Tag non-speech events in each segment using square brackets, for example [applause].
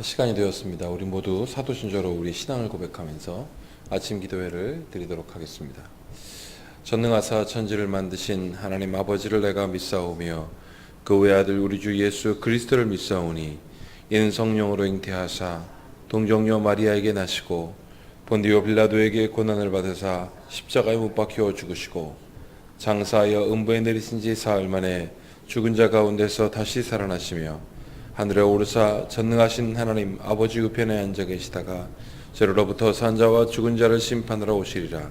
시간이 되었습니다. 우리 모두 사도신조로 우리 신앙을 고백하면서 아침 기도회를 드리도록 하겠습니다. 전능하사 천지를 만드신 하나님 아버지를 내가 믿사오며 그 외아들 우리 주 예수 그리스도를 믿사오니 이는 성령으로 잉태하사 동정녀 마리아에게 나시고 본디오 빌라도에게 고난을 받으사 십자가에 못 박혀 죽으시고 장사하여 음부에 내리신 지 사흘 만에 죽은 자 가운데서 다시 살아나시며 하늘에 오르사 전능하신 하나님 아버지 우편에 앉아 계시다가 저로부터 산자와 죽은 자를 심판하러 오시리라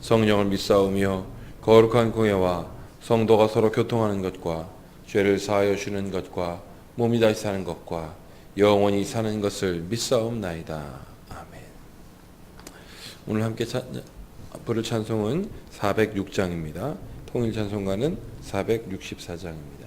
성령을 믿사오며 거룩한 공예와 성도가 서로 교통하는 것과 죄를 사하여 주는 것과 몸이 다시 사는 것과 영원히 사는 것을 믿사옵나이다. 아멘. 오늘 함께 찬, 부를 찬송은 406장입니다. 통일 찬송가는 464장입니다.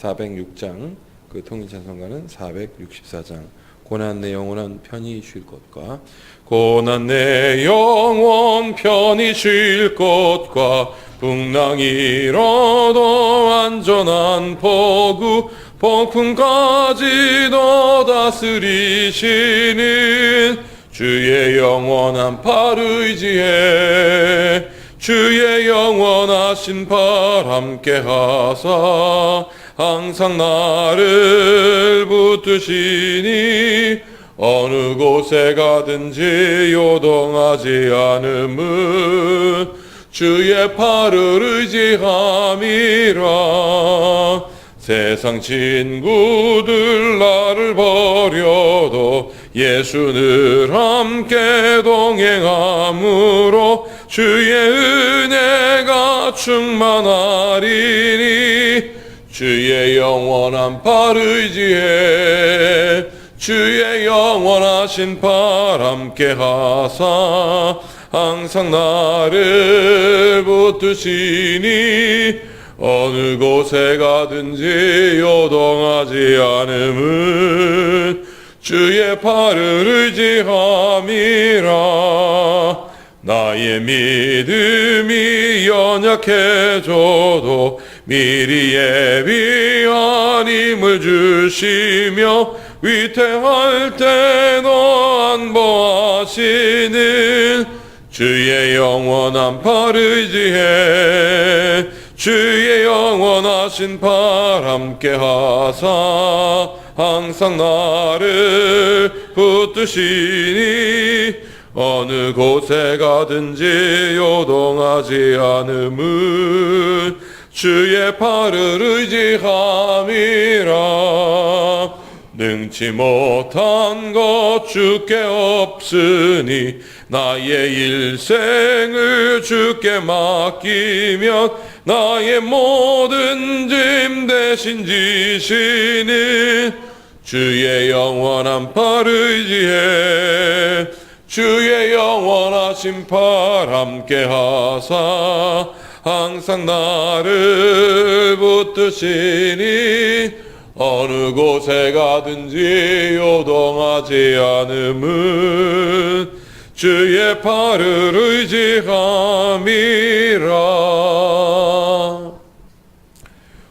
406장 그 통일 찬송가는 464장. 고난 내 영원한 편히 쉴 것과 고난 내 영원 편히 쉴 것과 풍랑이 일어도 안전한 포구 폭풍까지도 다스리시는 주의 영원한 팔 의지해 주의 영원하신 팔 함께 하사 항상 나를 붙드시니 어느 곳에 가든지 요동하지 않음은 주의 팔을 의지함이라. 세상 친구들 나를 버려도 예수를 함께 동행함으로 주의 은혜가 충만하리니 주의 영원한 팔 의지해 주의 영원하신 팔 함께 하사 항상 나를 붙드시니 어느 곳에 가든지 요동하지 않음은 주의 팔을 의지함이라. 나의 믿음이 연약해져도 미리 예비한 힘을 주시며 위태할 때도 안보하시는 주의 영원한 팔 의지해 주의 영원하신 팔 함께 하사 항상 나를 붙드시니 어느 곳에 가든지 요동하지 않음은 주의 팔을 의지함이라. 능치 못한 것 주께 없으니 나의 일생을 주께 맡기면 나의 모든 짐 대신 지시는 주의 영원한 팔 의지해 주의 영원하신 팔 함께 하사 항상 나를 붙드시니 어느 곳에 가든지 요동하지 않음은 주의 팔을 의지함이라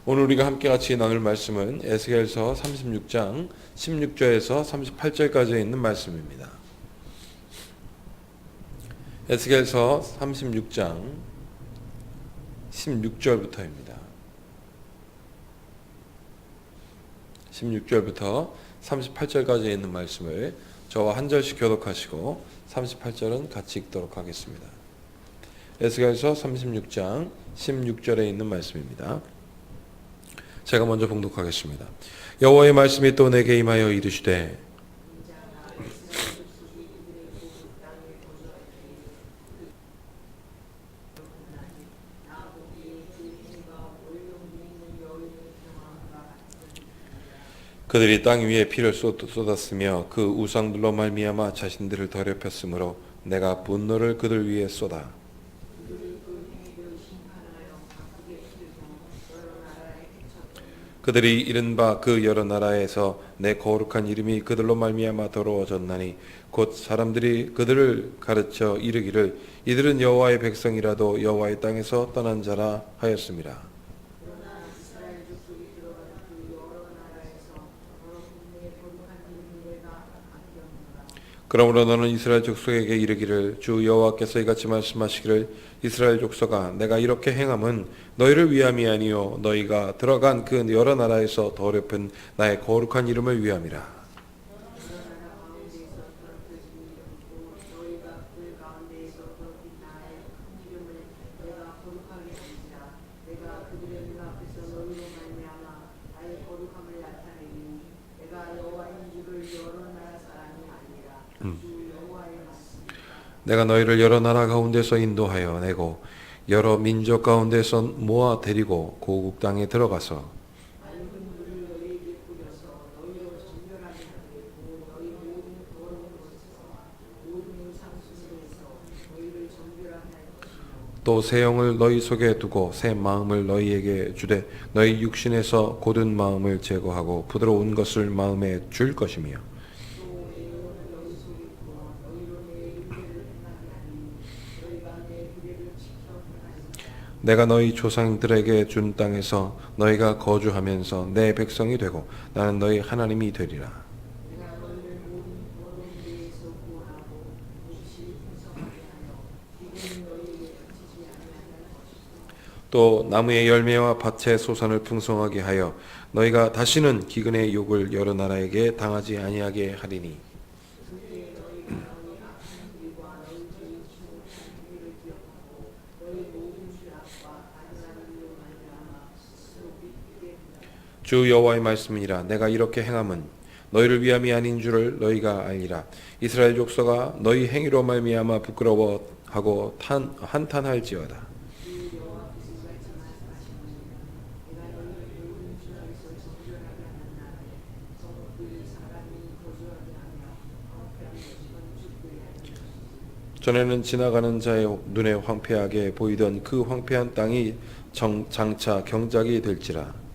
오늘 우리가 함께 같이 나눌 말씀은 에스겔서 36장 16절에서 38절까지 있는 말씀입니다. 에스겔서 36장 16절부터입니다. 16절부터 38절까지 있는 말씀을 저와 한 절씩 교독하시고 38절은 같이 읽도록 하겠습니다. 에스겔서 36장 16절에 있는 말씀입니다. 제가 먼저 봉독하겠습니다. 여호와의 말씀이 또 내게 임하여 이르시되 그들이 땅 위에 피를 쏟- 쏟았으며 그 우상들로 말미암아 자신들을 더럽혔으므로 내가 분노를 그들 위에 쏟아 그들이 이른바 그 여러 나라에서 내 거룩한 이름이 그들로 말미암아 더러워졌나니 곧 사람들이 그들을 가르쳐 이르기를 이들은 여호와의 백성이라도 여호와의 땅에서 떠난 자라 하였습니다. 그러므로 너는 이스라엘 족속에게 이르기를 주 여호와께서 이같이 말씀하시기를 이스라엘 족속아 내가 이렇게 행함은 너희를 위함이 아니요 너희가 들어간 그 여러 나라에서 더럽힌 나의 거룩한 이름을 위함이라 내가 너희를 여러 나라 가운데서 인도하여 내고 여러 민족 가운데서 모아 데리고 고국 땅에 들어가서 또새 영을 너희 속에 두고 새 마음을 너희에게 주되 너희 육신에서 고든 마음을 제거하고 부드러운 것을 마음에 줄 것이며 내가 너희 조상들에게 준 땅에서 너희가 거주하면서 내 백성이 되고 나는 너희 하나님이 되리라. 또 나무의 열매와 밭의 소산을 풍성하게 하여 너희가 다시는 기근의 욕을 여러 나라에게 당하지 아니하게 하리니 주 여호와의 말씀이니라. 내가 이렇게 행함은 너희를 위함이 아닌 줄을 너희가 알리라. 이스라엘 족속아 너희 행위로 말미암아 부끄러워하고 탄 한탄할지어다. 전에는 지나가는 자의 눈에 황폐하게 보이던 그 황폐한 땅이 정, 장차 경작이 될지라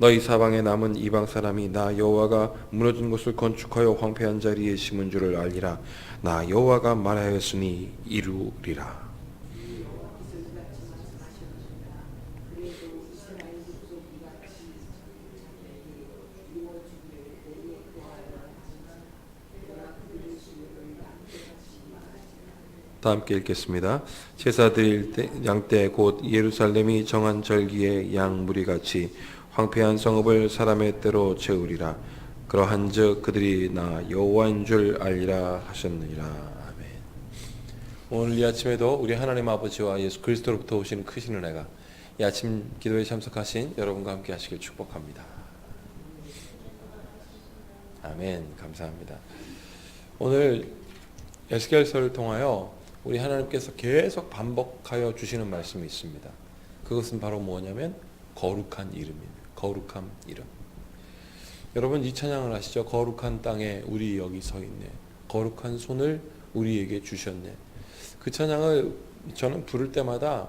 너희 사방에 남은 이방 사람이 나 여호와가 무너진 곳을 건축하여 황폐한 자리에 심은 줄을 알리라 나 여호와가 말하였으니 이루리라 다 함께 읽겠습니다. 제사 드릴 때, 양때 곧 예루살렘이 정한 절기에 양 무리 같이 황폐한 성읍을 사람의 때로 채우리라. 그러한즉 그들이 나 여호와인 줄 알리라 하셨느니라. 아멘. 오늘 이 아침에도 우리 하나님 아버지와 예수 그리스도로부터 오시는 크신 은혜가 이 아침 기도에 참석하신 여러분과 함께 하시길 축복합니다. 아멘. 감사합니다. 오늘 에스겔서를 통하여 우리 하나님께서 계속 반복하여 주시는 말씀이 있습니다. 그것은 바로 뭐냐면 거룩한 이름입니다. 거룩한 이름. 여러분 이 찬양을 아시죠? 거룩한 땅에 우리 여기 서 있네. 거룩한 손을 우리에게 주셨네. 그 찬양을 저는 부를 때마다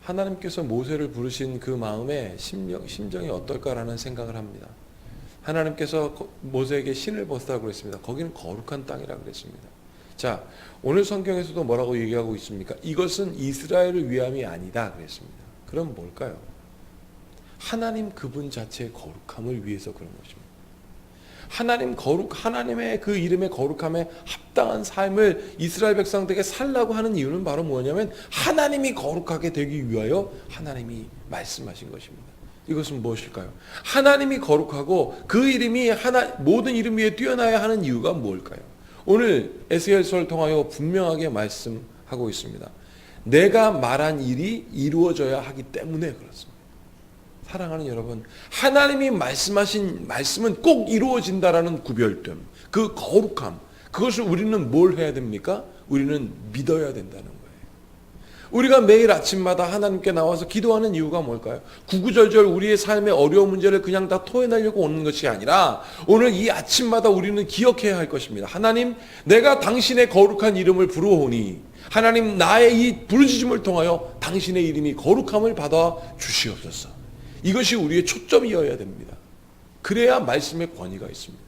하나님께서 모세를 부르신 그 마음에 심령, 심정이 어떨까라는 생각을 합니다. 하나님께서 모세에게 신을 벗으라고 그랬습니다. 거기는 거룩한 땅이라고 그랬습니다. 자, 오늘 성경에서도 뭐라고 얘기하고 있습니까? 이것은 이스라엘을 위함이 아니다 그랬습니다. 그럼 뭘까요? 하나님 그분 자체의 거룩함을 위해서 그런 것입니다. 하나님 거룩 하나님의 그 이름의 거룩함에 합당한 삶을 이스라엘 백성들에게 살라고 하는 이유는 바로 뭐냐면 하나님이 거룩하게 되기 위하여 하나님이 말씀하신 것입니다. 이것은 무엇일까요? 하나님이 거룩하고 그 이름이 하나 모든 이름 위에 뛰어나야 하는 이유가 뭘까요? 오늘 에스겔서를 통하여 분명하게 말씀하고 있습니다. 내가 말한 일이 이루어져야 하기 때문에 그렇습니다. 사랑하는 여러분, 하나님이 말씀하신 말씀은 꼭 이루어진다라는 구별됨, 그 거룩함, 그것을 우리는 뭘 해야 됩니까? 우리는 믿어야 된다는 거예요. 우리가 매일 아침마다 하나님께 나와서 기도하는 이유가 뭘까요? 구구절절 우리의 삶의 어려운 문제를 그냥 다 토해내려고 오는 것이 아니라 오늘 이 아침마다 우리는 기억해야 할 것입니다. 하나님, 내가 당신의 거룩한 이름을 부르오니 하나님 나의 이 부르짖음을 통하여 당신의 이름이 거룩함을 받아 주시옵소서. 이것이 우리의 초점이어야 됩니다. 그래야 말씀의 권위가 있습니다.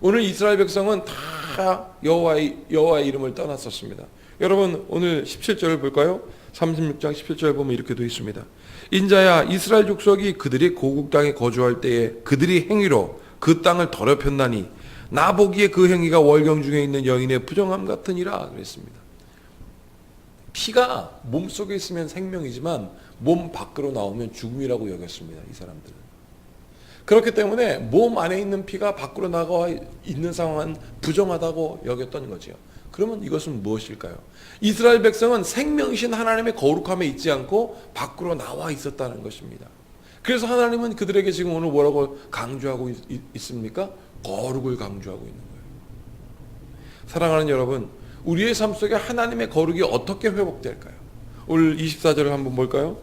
오늘 이스라엘 백성은 다 여호와의 여호와의 이름을 떠났었습니다. 여러분 오늘 17절을 볼까요? 36장 17절 보면 이렇게 되어 있습니다. 인자야 이스라엘 족속이 그들이 고국 땅에 거주할 때에 그들이 행위로 그 땅을 더럽혔나니 나 보기에 그 행위가 월경 중에 있는 여인의 부정함 같으니라 그랬습니다. 피가 몸 속에 있으면 생명이지만 몸 밖으로 나오면 죽음이라고 여겼습니다. 이 사람들은. 그렇기 때문에 몸 안에 있는 피가 밖으로 나가 있는 상황은 부정하다고 여겼던 거죠. 그러면 이것은 무엇일까요? 이스라엘 백성은 생명신 하나님의 거룩함에 있지 않고 밖으로 나와 있었다는 것입니다. 그래서 하나님은 그들에게 지금 오늘 뭐라고 강조하고 있, 있습니까? 거룩을 강조하고 있는 거예요. 사랑하는 여러분, 우리의 삶 속에 하나님의 거룩이 어떻게 회복될까요? 오늘 24절을 한번 볼까요?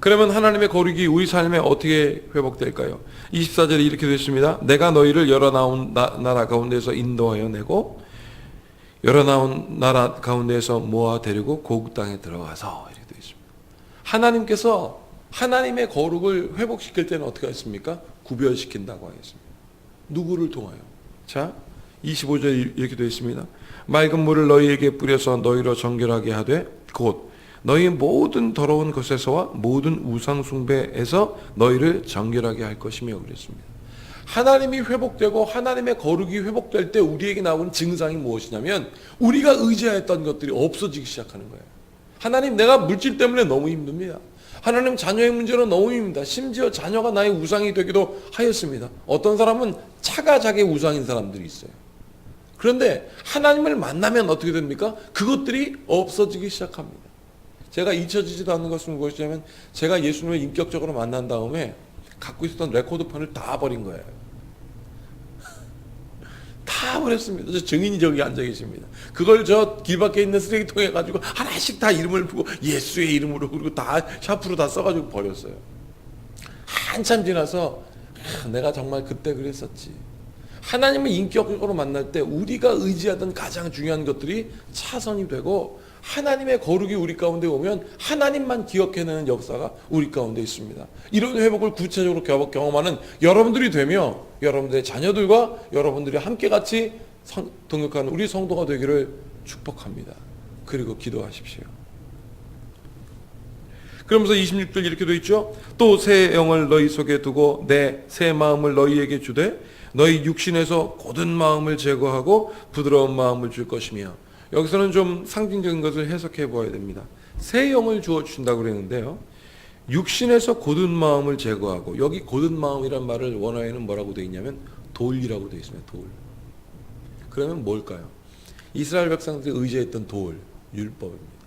그러면 하나님의 거룩이 우리 삶에 어떻게 회복될까요? 24절에 이렇게 되어 있습니다. 내가 너희를 여러 나온 나, 나라 가운데서 인도하여 내고 여러 나온 나라 가운데서 모아 데리고 고국 땅에 들어가서 이렇게 되어 있습니다. 하나님께서 하나님의 거룩을 회복시킬 때는 어떻게 했습니까? 구별시킨다고 하겠습니다. 누구를 통하여? 자, 25절 이렇게 되어 있습니다. 맑은 물을 너희에게 뿌려서 너희로 정결하게 하되 곧 너희 모든 더러운 것에서와 모든 우상 숭배에서 너희를 정결하게 할 것이며 그랬습니다. 하나님이 회복되고 하나님의 거룩이 회복될 때 우리에게 나오는 증상이 무엇이냐면 우리가 의지하였던 것들이 없어지기 시작하는 거예요. 하나님 내가 물질 때문에 너무 힘듭니다. 하나님 자녀의 문제로 너무 힘듭니다. 심지어 자녀가 나의 우상이 되기도 하였습니다. 어떤 사람은 차가 자기 우상인 사람들이 있어요. 그런데 하나님을 만나면 어떻게 됩니까? 그것들이 없어지기 시작합니다. 제가 잊혀지지도 않는 것은 무엇이냐면 제가 예수님을 인격적으로 만난 다음에 갖고 있었던 레코드폰을 다 버린 거예요. [laughs] 다 버렸습니다. 저 증인이 저기 앉아 계십니다. 그걸 저 길 밖에 있는 쓰레기통에 가지고 하나씩 다 이름을 부고 예수의 이름으로 그리고 다 샤프로 다 써가지고 버렸어요. 한참 지나서 아, 내가 정말 그때 그랬었지. 하나님을 인격적으로 만날 때 우리가 의지하던 가장 중요한 것들이 차선이 되고 하나님의 거룩이 우리 가운데 오면 하나님만 기억해내는 역사가 우리 가운데 있습니다. 이런 회복을 구체적으로 경험하는 여러분들이 되며 여러분들의 자녀들과 여러분들이 함께 같이 성, 동역하는 우리 성도가 되기를 축복합니다. 그리고 기도하십시오. 그러면서 26절 이렇게 돼 있죠. 또 새 영을 너희 속에 두고 내 새 마음을 너희에게 주되 너희 육신에서 고든 마음을 제거하고 부드러운 마음을 줄 것이며 여기서는 좀 상징적인 것을 해석해 보아야 됩니다. 새 영을 주어 주신다고 그랬는데요. 육신에서 고든 마음을 제거하고 여기 고든 마음이란 말을 원어에는 뭐라고 되어 있냐면 돌이라고 되어 있습니다. 돌. 그러면 뭘까요? 이스라엘 백성들이 의지했던 돌, 율법입니다.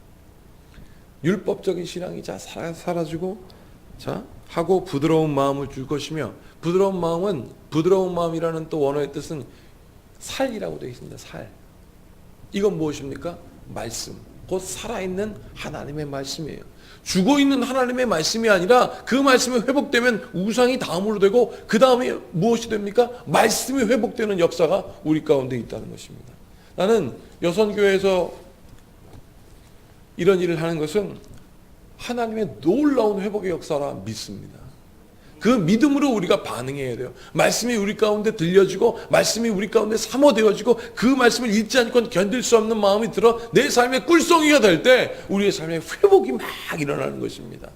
율법적인 신앙이 자 사라지고 자 하고 부드러운 마음을 줄 것이며 부드러운 마음은 부드러운 마음이라는 또 원어의 뜻은 살이라고 되어 있습니다. 살. 이건 무엇입니까? 말씀. 곧 살아있는 하나님의 말씀이에요. 죽어 있는 하나님의 말씀이 아니라 그 말씀이 회복되면 우상이 다음으로 되고 그 다음에 무엇이 됩니까? 말씀이 회복되는 역사가 우리 가운데 있다는 것입니다. 나는 여선교회에서 이런 일을 하는 것은 하나님의 놀라운 회복의 역사라 믿습니다. 그 믿음으로 우리가 반응해야 돼요. 말씀이 우리 가운데 들려지고 말씀이 우리 가운데 사모되어지고 그 말씀을 잊지 않고 견딜 수 없는 마음이 들어 내 삶의 꿀송이가 될 때 우리의 삶의 회복이 막 일어나는 것입니다.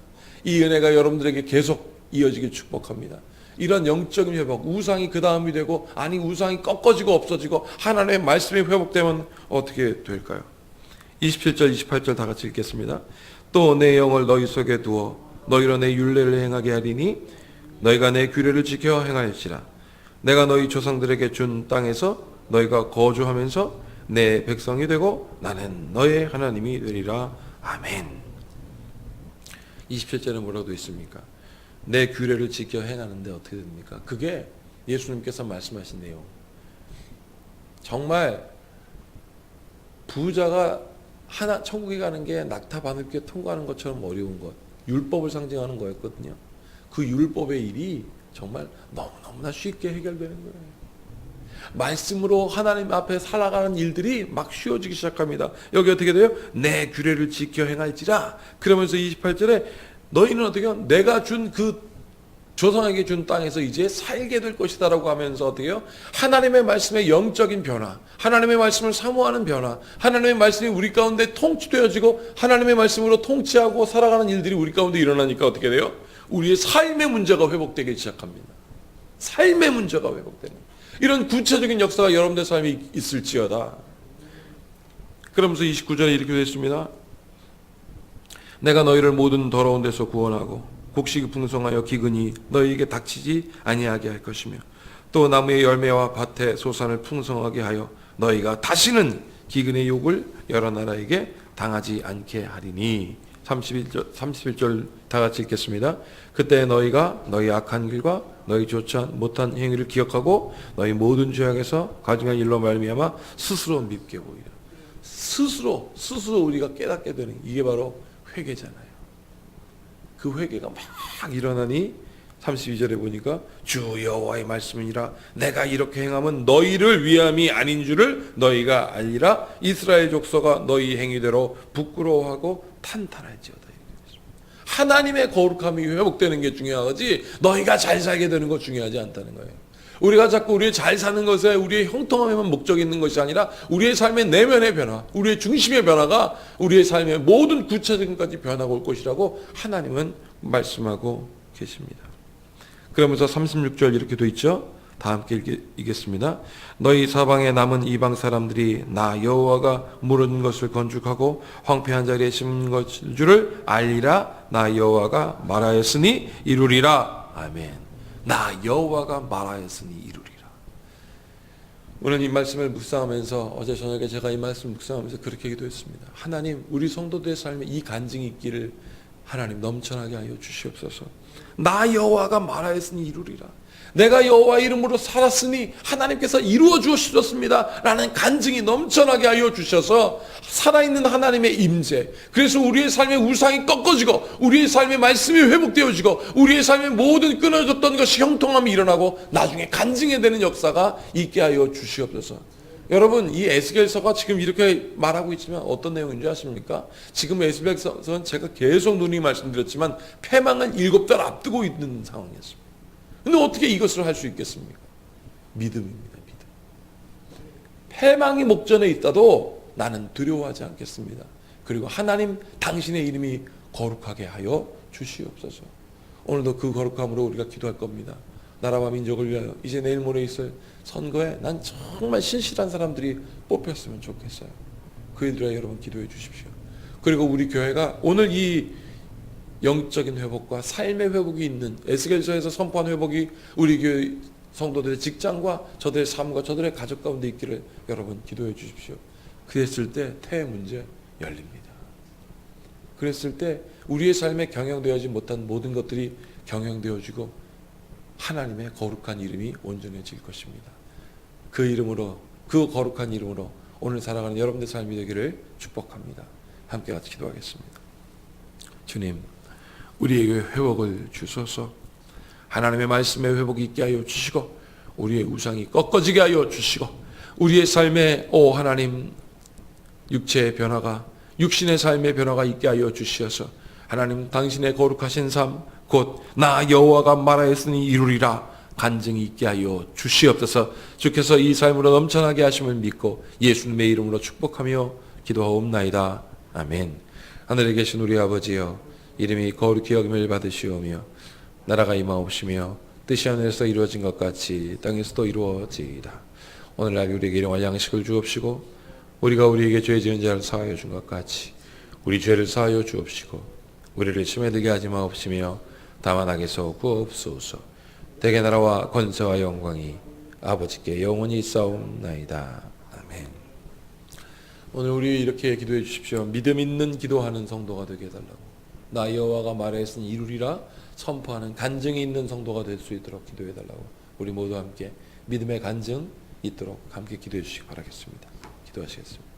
이 은혜가 여러분들에게 계속 이어지길 축복합니다. 이런 영적인 회복, 우상이 그 다음이 되고 아니 우상이 꺾어지고 없어지고 하나님의 말씀이 회복되면 어떻게 될까요? 27절, 28절 다 같이 읽겠습니다. 또 내 영을 너희 속에 두어 너희로 내 율례를 행하게 하리니 너희가 내 규례를 지켜 행할지라 내가 너희 조상들에게 준 땅에서 너희가 거주하면서 내 백성이 되고 나는 너의 하나님이 되리라 아멘 27절에 뭐라고 있습니까? 내 규례를 지켜 행하는데 어떻게 됩니까? 그게 예수님께서 말씀하신 내용 정말 부자가 하나 천국에 가는 게 낙타 바늘귀에 통과하는 것처럼 어려운 것 율법을 상징하는 거였거든요. 그 율법의 일이 정말 너무너무나 쉽게 해결되는 거예요. 말씀으로 하나님 앞에 살아가는 일들이 막 쉬워지기 시작합니다. 여기 어떻게 돼요? 내 규례를 지켜 행할지라. 그러면서 28절에 너희는 어떻게 해요? 내가 준 그 조상에게 준 땅에서 이제 살게 될 것이다라고 하면서 어떻게 해요? 하나님의 말씀의 영적인 변화, 하나님의 말씀을 사모하는 변화, 하나님의 말씀이 우리 가운데 통치되어지고 하나님의 말씀으로 통치하고 살아가는 일들이 우리 가운데 일어나니까 어떻게 돼요? 우리의 삶의 문제가 회복되기 시작합니다. 삶의 문제가 회복되는 이런 구체적인 역사가 여러분들 삶에 있을지어다. 그러면서 29절에 이렇게 되어 있습니다. 내가 너희를 모든 더러운 데서 구원하고 곡식이 풍성하여 기근이 너희에게 닥치지 아니하게 할 것이며 또 나무의 열매와 밭에 소산을 풍성하게 하여 너희가 다시는 기근의 욕을 여러 나라에게 당하지 않게 하리니 31절, 31절 다 같이 읽겠습니다. 그때 너희가 너희 악한 길과 너희 좋지 못한 행위를 기억하고 너희 모든 죄악에서 가증한 일로 말미암아 스스로 밉게 보이라. 스스로 스스로 우리가 깨닫게 되는 이게 바로 회개잖아요. 그 회개가 막 일어나니? 32절에 보니까 주 여호와의 말씀이니라. 내가 이렇게 행함은 너희를 위함이 아닌 줄을 너희가 알리라. 이스라엘 족속아 너희 행위대로 부끄러워하고 탄탄할지어다. 하나님의 거룩함이 회복되는 게 중요하지. 너희가 잘 살게 되는 거 중요하지 않다는 거예요. 우리가 자꾸 우리 잘 사는 것에 우리의 형통함에만 목적이 있는 것이 아니라 우리의 삶의 내면의 변화, 우리의 중심의 변화가 우리의 삶의 모든 구체적인까지 변화가 올 것이라고 하나님은 말씀하고 계십니다. 그러면서 36절 이렇게 돼 있죠. 다 함께 읽- 읽겠습니다. 너희 사방에 남은 이방 사람들이 나 여호와가 물은 것을 건축하고 황폐한 자리에 심은 것일 줄을 알리라. 나 여호와가 말하였으니 이루리라. 아멘. 나 여호와가 말하였으니 이루리라. 오늘 이 말씀을 묵상하면서 어제 저녁에 제가 이 말씀 묵상하면서 그렇게 기도했습니다. 하나님, 우리 성도들의 삶에 이 간증이 있기를 하나님 넘쳐나게 하여 주시옵소서. 나 여호와가 말하였으니 이루리라. 내가 여호와 이름으로 살았으니 하나님께서 이루어 주셨습니다. 라는 간증이 넘쳐나게 하여 주셔서 살아있는 하나님의 임재. 그래서 우리의 삶의 우상이 꺾어지고 우리의 삶의 말씀이 회복되어지고 우리의 삶의 모든 끊어졌던 것이 형통함이 일어나고 나중에 간증해 되는 역사가 있게 하여 주시옵소서. 여러분 이 에스겔서가 지금 이렇게 말하고 있지만 어떤 내용인지 아십니까? 지금 에스겔서는 제가 계속 눈이 말씀드렸지만 패망은 일곱 달 앞두고 있는 상황이었습니다. 근데 어떻게 이것을 할 수 있겠습니까? 믿음입니다. 믿음. 패망이 목전에 있다도 나는 두려워하지 않겠습니다. 그리고 하나님 당신의 이름이 거룩하게 하여 주시옵소서. 오늘도 그 거룩함으로 우리가 기도할 겁니다. 나라와 민족을 위하여 이제 내일 모레 있을 선거에 난 정말 신실한 사람들이 뽑혔으면 좋겠어요. 그이들에 여러분 기도해 주십시오. 그리고 우리 교회가 오늘 이 영적인 회복과 삶의 회복이 있는 에스겔서에서 선포한 회복이 우리 교회 성도들의 직장과 저들의 삶과 저들의 가족 가운데 있기를 여러분 기도해 주십시오. 그랬을 때 태의 문제 열립니다. 그랬을 때 우리의 삶에 경영되어지 못한 모든 것들이 경영되어지고 하나님의 거룩한 이름이 온전해질 것입니다. 그 이름으로 그 거룩한 이름으로 오늘 살아가는 여러분의 삶이 되기를 축복합니다. 함께 같이 기도하겠습니다. 주님, 우리에게 회복을 주소서. 하나님의 말씀에 회복이 있게 하여 주시고 우리의 우상이 꺾어지게 하여 주시고 우리의 삶에 오 하나님 육체의 변화가 육신의 삶의 변화가 있게 하여 주시어서 하나님 당신의 거룩하신 삶 곧 나 여호와가 말하였으니 이루리라 간증이 있게 하여 주시옵소서. 주께서 이 삶으로 넘쳐나게 하심을 믿고 예수님의 이름으로 축복하며 기도하옵나이다. 아멘. 하늘에 계신 우리 아버지여 이름이 거룩히 여김을 받으시오며 나라가 임하옵시며 뜻이 하늘에서 이루어진 것 같이 땅에서도 이루어지이다. 오늘 날 우리에게 일용할 양식을 주옵시고 우리가 우리에게 죄 지은 자를 사하여 준 것 같이 우리 죄를 사하여 주옵시고 우리를 심에 들게 하지 마옵시며 다만 악에서 구옵소서 대개 나라와 권세와 영광이 아버지께 영원히 싸움나이다. 아멘. 오늘 우리 이렇게 기도해 주십시오. 믿음 있는 기도하는 성도가 되게 해달라고. 나 여호와가 말했으니 이루리라. 선포하는 간증이 있는 성도가 될 수 있도록 기도해 달라고. 우리 모두 함께 믿음의 간증 있도록 함께 기도해 주시기 바라겠습니다. 기도하시겠습니다